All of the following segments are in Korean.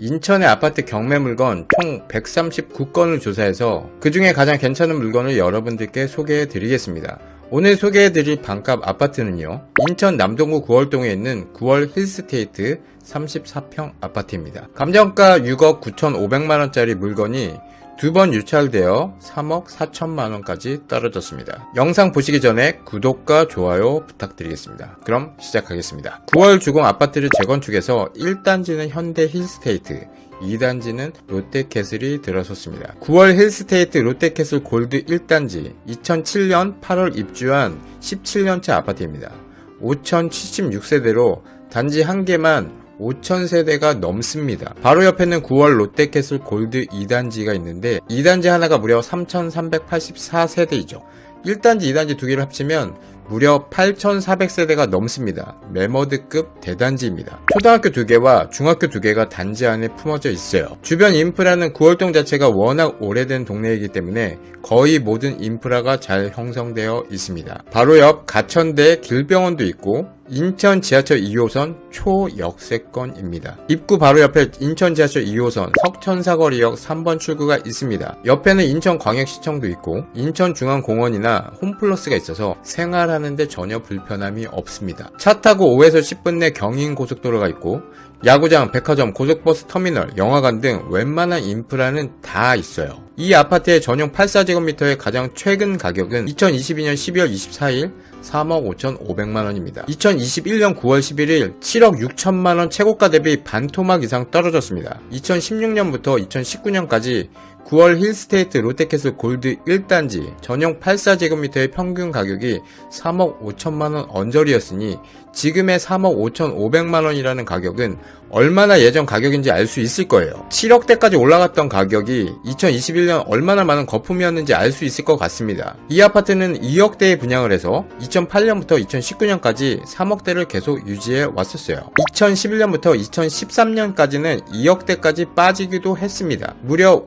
인천의 아파트 경매 물건 총 139건을 조사해서 그 중에 가장 괜찮은 물건을 여러분들께 소개해 드리겠습니다. 오늘 소개해 드릴 반값 아파트는요. 인천 남동구 9월동에 있는 9월 힐스테이트 34평 아파트입니다. 감정가 6억 9,500만원짜리 물건이 두 번 유찰되어 3억 4천만 원까지 떨어졌습니다. 영상 보시기 전에 구독과 좋아요 부탁드리겠습니다. 그럼 시작하겠습니다. 9월 주공 아파트를 재건축해서 1단지는 현대 힐스테이트, 2단지는 롯데캐슬이 들어섰습니다. 9월 힐스테이트 롯데캐슬 골드 1단지 2007년 8월 입주한 17년차 아파트입니다. 5076세대로 단지 한 개만 5,000세대가 넘습니다. 바로 옆에는 9월 롯데캐슬 골드 2단지가 있는데 2단지 하나가 무려 3,384세대이죠. 1단지, 2단지 두 개를 합치면 무려 8,400세대가 넘습니다. 메머드급 대단지입니다. 초등학교 두 개와 중학교 두 개가 단지 안에 품어져 있어요. 주변 인프라는 9월동 자체가 워낙 오래된 동네이기 때문에 거의 모든 인프라가 잘 형성되어 있습니다. 바로 옆 가천대 길병원도 있고 인천 지하철 2호선 초역세권입니다. 입구 바로 옆에 인천 지하철 2호선 석천사거리역 3번 출구가 있습니다. 옆에는 인천광역시청도 있고 인천중앙공원이나 홈플러스가 있어서 생활하는데 전혀 불편함이 없습니다. 차 타고 5에서 10분 내 경인고속도로가 있고 야구장, 백화점, 고속버스 터미널, 영화관 등 웬만한 인프라는 다 있어요. 이 아파트의 전용 84제곱미터의 가장 최근 가격은 2022년 12월 24일 3억 5,500만원입니다. 2021년 9월 11일 7억 6천만원 최고가 대비 반토막 이상 떨어졌습니다. 2016년부터 2019년까지 9월 힐스테이트 롯데캐슬 골드 1단지 전용 84제곱미터의 평균 가격이 3억 5천만원 언저리였으니 지금의 3억 5천 5백만원이라는 가격은 얼마나 예전 가격인지 알 수 있을 거예요. 7억대까지 올라갔던 가격이 2021년 얼마나 많은 거품이었는지 알 수 있을 것 같습니다. 이 아파트는 2억대에 분양을 해서 2008년부터 2019년까지 3억대를 계속 유지해 왔었어요. 2011년부터 2013년까지는 2억대까지 빠지기도 했습니다. 무려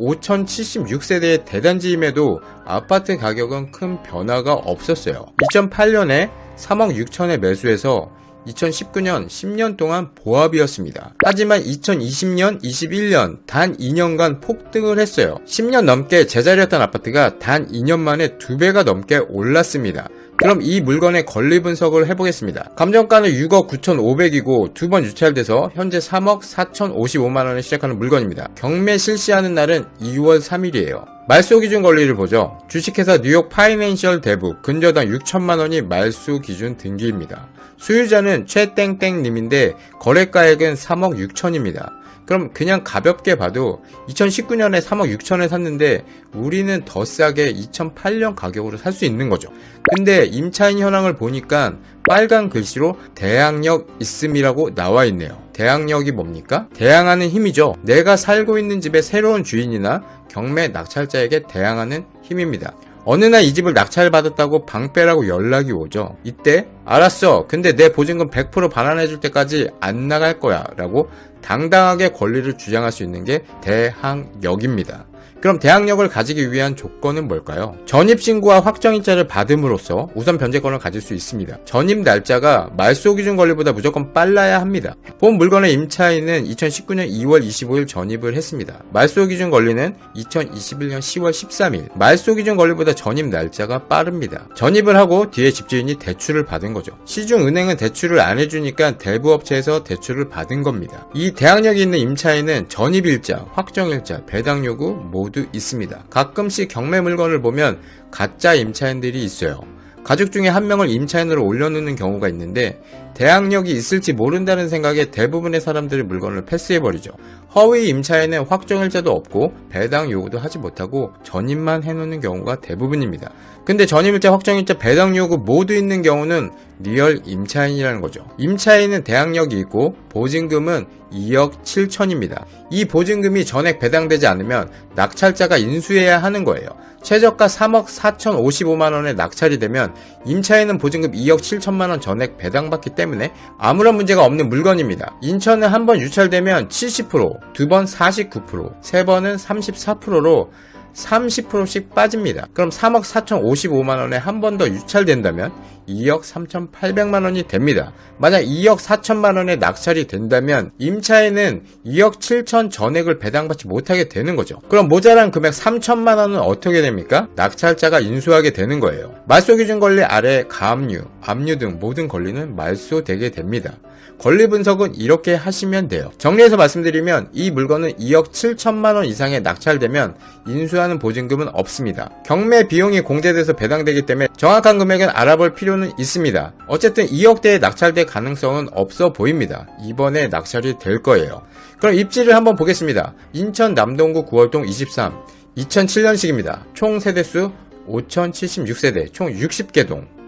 5,076세대의 대단지임에도 아파트 가격은 큰 변화가 없었어요. 2008년에 3억 6천에 매수해서 2019년 10년 동안 보합이었습니다. 하지만 2020년, 21년 단 2년간 폭등을 했어요. 10년 넘게 제자리였던 아파트가 단 2년 만에 2배가 넘게 올랐습니다. 그럼 이 물건의 권리 분석을 해보겠습니다. 감정가는 6억 9,500이고 두 번 유찰돼서 현재 3억 4,055만원에 시작하는 물건입니다. 경매 실시하는 날은 2월 3일이에요. 말소 기준 권리를 보죠. 주식회사 뉴욕 파이낸셜 대북 근저당 6천만 원이 말소 기준 등기입니다. 수유자는 최땡땡 님인데 거래가액은 3억 6천입니다. 그럼 그냥 가볍게 봐도 2019년에 3억 6천에 샀는데 우리는 더 싸게 2008년 가격으로 살 수 있는 거죠. 근데 임차인 현황을 보니까 빨간 글씨로 대항력 있음이라고 나와 있네요. 대항력이 뭡니까? 대항하는 힘이죠. 내가 살고 있는 집의 새로운 주인이나 경매 낙찰자에게 대항하는 힘입니다. 어느 날 이 집을 낙찰받았다고 방빼라고 연락이 오죠. 이때 알았어. 근데 내 보증금 100% 반환해줄 때까지 안 나갈 거야. 라고 당당하게 권리를 주장할 수 있는 게 대항력입니다. 그럼 대항력을 가지기 위한 조건은 뭘까요? 전입신고와 확정일자를 받음으로써 우선 변제권을 가질 수 있습니다. 전입 날짜가 말소 기준 권리보다 무조건 빨라야 합니다. 본 물건의 임차인은 2019년 2월 25일 전입을 했습니다. 말소 기준 권리는 2021년 10월 13일. 말소 기준 권리보다 전입 날짜가 빠릅니다. 전입을 하고 뒤에 집주인이 대출을 받은 거죠. 시중 은행은 대출을 안 해주니까 대부업체에서 대출을 받은 겁니다. 이 대항력이 있는 임차인은 전입일자, 확정일자, 배당 요구 모두 있습니다. 가끔씩 경매 물건을 보면 가짜 임차인들이 있어요. 가족 중에 한 명을 임차인으로 올려놓는 경우가 있는데 대항력이 있을지 모른다는 생각에 대부분의 사람들이 물건을 패스해버리죠. 허위 임차인은 확정일자도 없고 배당 요구도 하지 못하고 전입만 해놓는 경우가 대부분입니다. 근데 전입일자, 확정일자, 배당 요구 모두 있는 경우는 리얼 임차인이라는 거죠. 임차인은 대항력이 있고 보증금은 2억 7천입니다. 이 보증금이 전액 배당되지 않으면 낙찰자가 인수해야 하는 거예요. 최저가 3억 4,055만 원에 낙찰이 되면 임차인은 보증금 2억 7천만 원 전액 배당받기 때문에 아무런 문제가 없는 물건입니다. 인천은 한 번 유찰되면 70%, 두 번 49%, 세 번은 34%로 30%씩 빠집니다. 그럼 3억 4,055만원에 한 번 더 유찰된다면 2억 3,800만 원이 됩니다. 만약 2억 4천만 원에 낙찰이 된다면 임차인은 2억 7천 전액을 배당받지 못하게 되는 거죠. 그럼 모자란 금액 3천만 원은 어떻게 됩니까? 낙찰자가 인수하게 되는 거예요. 말소 기준 권리 아래 가압류, 압류 등 모든 권리는 말소되게 됩니다. 권리 분석은 이렇게 하시면 돼요. 정리해서 말씀드리면 이 물건은 2억 7천만 원 이상에 낙찰되면 인수하는 보증금은 없습니다. 경매 비용이 공제돼서 배당되기 때문에 정확한 금액은 알아볼 필요는 있습니다. 어쨌든 2억대에 낙찰될 가능성은 없어 보입니다. 이번에 낙찰이 될 거예요. 그럼 입지를 한번 보겠습니다. 인천 남동구 9월동 23, 2007년식입니다. 총 세대수 5076세대, 총 60개 동.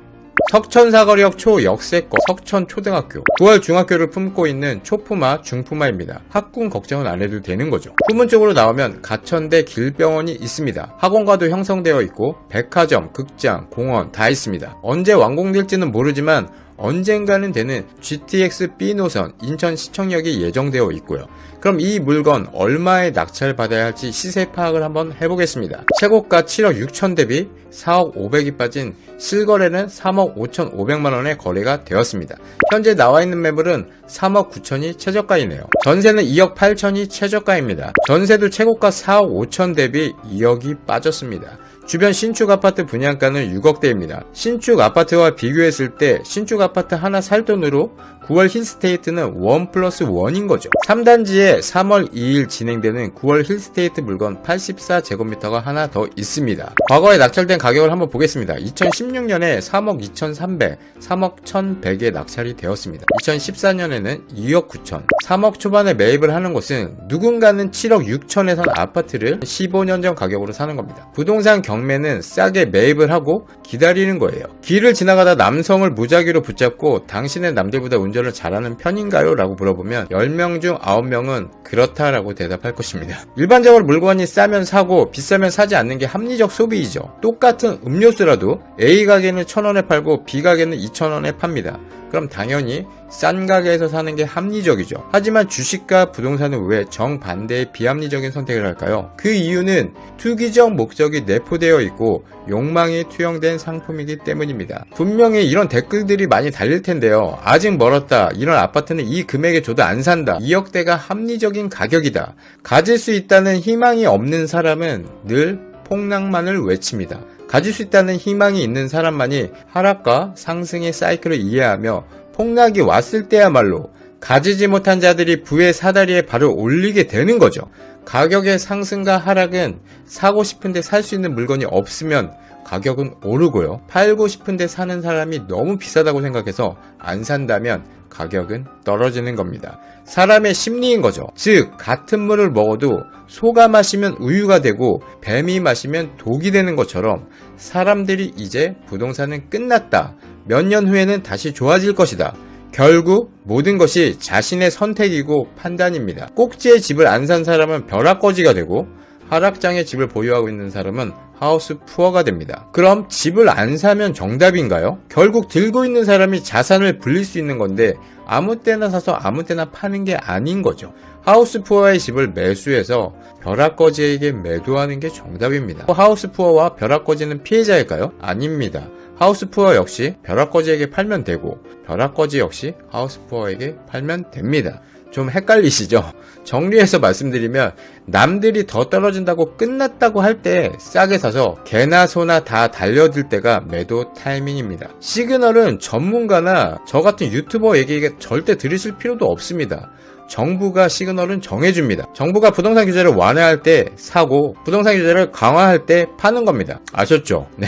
석천사거리역 초역세권 석천초등학교 9월 중학교를 품고 있는 초품화 중품화입니다. 학군 걱정은 안 해도 되는 거죠. 후문 쪽으로 나오면 가천대 길병원이 있습니다. 학원과도 형성되어 있고 백화점, 극장, 공원 다 있습니다. 언제 완공될지는 모르지만 언젠가는 되는 GTX B 노선 인천 시청역이 예정되어 있고요. 그럼 이 물건 얼마에 낙찰 받아야 할지 시세 파악을 한번 해보겠습니다. 최고가 7억 6천 대비 4억 500이 빠진 실거래는 3억 5천 5백만 원에 거래가 되었습니다. 현재 나와 있는 매물은 3억 9천이 최저가이네요. 전세는 2억 8천이 최저가입니다. 전세도 최고가 4억 5천 대비 2억이 빠졌습니다. 주변 신축 아파트 분양가는 6억대입니다. 신축 아파트와 비교했을 때 신축 아파트 하나 살 돈으로 9월 힐스테이트는 1 플러스 1인 거죠. 3단지에 3월 2일 진행되는 9월 힐스테이트 물건 84제곱미터가 하나 더 있습니다. 과거에 낙찰된 가격을 한번 보겠습니다. 2016년에 3억 2,300, 3억 1,100에 낙찰이 되었습니다. 2014년에는 2억 9천, 3억 초반에 매입을 하는 곳은 누군가는 7억 6천에 산 아파트를 15년 전 가격으로 사는 겁니다. 부동산 경매는 싸게 매입을 하고 기다리는 거예요. 길을 지나가다 남성을 무작위로 붙잡고 당신의 남들보다 운전을 잘하는 편인가요? 라고 물어보면 10명 중 9명은 그렇다라고 대답할 것입니다. 일반적으로 물건이 싸면 사고 비싸면 사지 않는 게 합리적 소비이죠. 똑같은 음료수라도 A 가게는 1000원에 팔고 B 가게는 2000원에 팝니다. 그럼 당연히 싼 가게에서 사는 게 합리적이죠. 하지만 주식과 부동산은 왜 정반대의 비합리적인 선택을 할까요? 그 이유는 투기적 목적이 내포되어 있고 욕망이 투영된 상품이기 때문입니다. 분명히 이런 댓글들이 많이 달릴 텐데요. 아직 멀었다. 이런 아파트는 이 금액에 줘도 안 산다. 2억대가 합리적인 가격이다. 가질 수 있다는 희망이 없는 사람은 늘 폭락만을 외칩니다. 가질 수 있다는 희망이 있는 사람만이 하락과 상승의 사이클을 이해하며 폭락이 왔을 때야말로 가지지 못한 자들이 부의 사다리에 발을 올리게 되는 거죠. 가격의 상승과 하락은 사고 싶은데 살 수 있는 물건이 없으면 가격은 오르고요. 팔고 싶은데 사는 사람이 너무 비싸다고 생각해서 안 산다면 가격은 떨어지는 겁니다. 사람의 심리인 거죠. 즉, 같은 물을 먹어도 소가 마시면 우유가 되고 뱀이 마시면 독이 되는 것처럼 사람들이 이제 부동산은 끝났다. 몇 년 후에는 다시 좋아질 것이다. 결국 모든 것이 자신의 선택이고 판단입니다. 꼭지의 집을 안 산 사람은 벼락거지가 되고 하락장의 집을 보유하고 있는 사람은 하우스 푸어가 됩니다. 그럼 집을 안 사면 정답인가요? 결국 들고 있는 사람이 자산을 불릴 수 있는 건데 아무 때나 사서 아무 때나 파는 게 아닌 거죠. 하우스 푸어의 집을 매수해서 벼락거지에게 매도하는 게 정답입니다. 하우스 푸어와 벼락거지는 피해자일까요? 아닙니다. 하우스 푸어 역시 벼락거지에게 팔면 되고 벼락거지 역시 하우스 푸어에게 팔면 됩니다. 좀 헷갈리시죠? 정리해서 말씀드리면 남들이 더 떨어진다고 끝났다고 할 때 싸게 사서 개나 소나 다 달려들 때가 매도 타이밍입니다. 시그널은 전문가나 저 같은 유튜버 얘기 절대 들으실 필요도 없습니다. 정부가 시그널은 정해줍니다. 정부가 부동산 규제를 완화할 때 사고 부동산 규제를 강화할 때 파는 겁니다. 아셨죠? 네.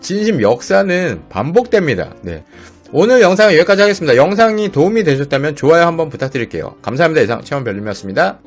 진심 역사는 반복됩니다. 네. 오늘 영상은 여기까지 하겠습니다. 영상이 도움이 되셨다면 좋아요 한번 부탁드릴게요. 감사합니다. 이상 체험별님이었습니다.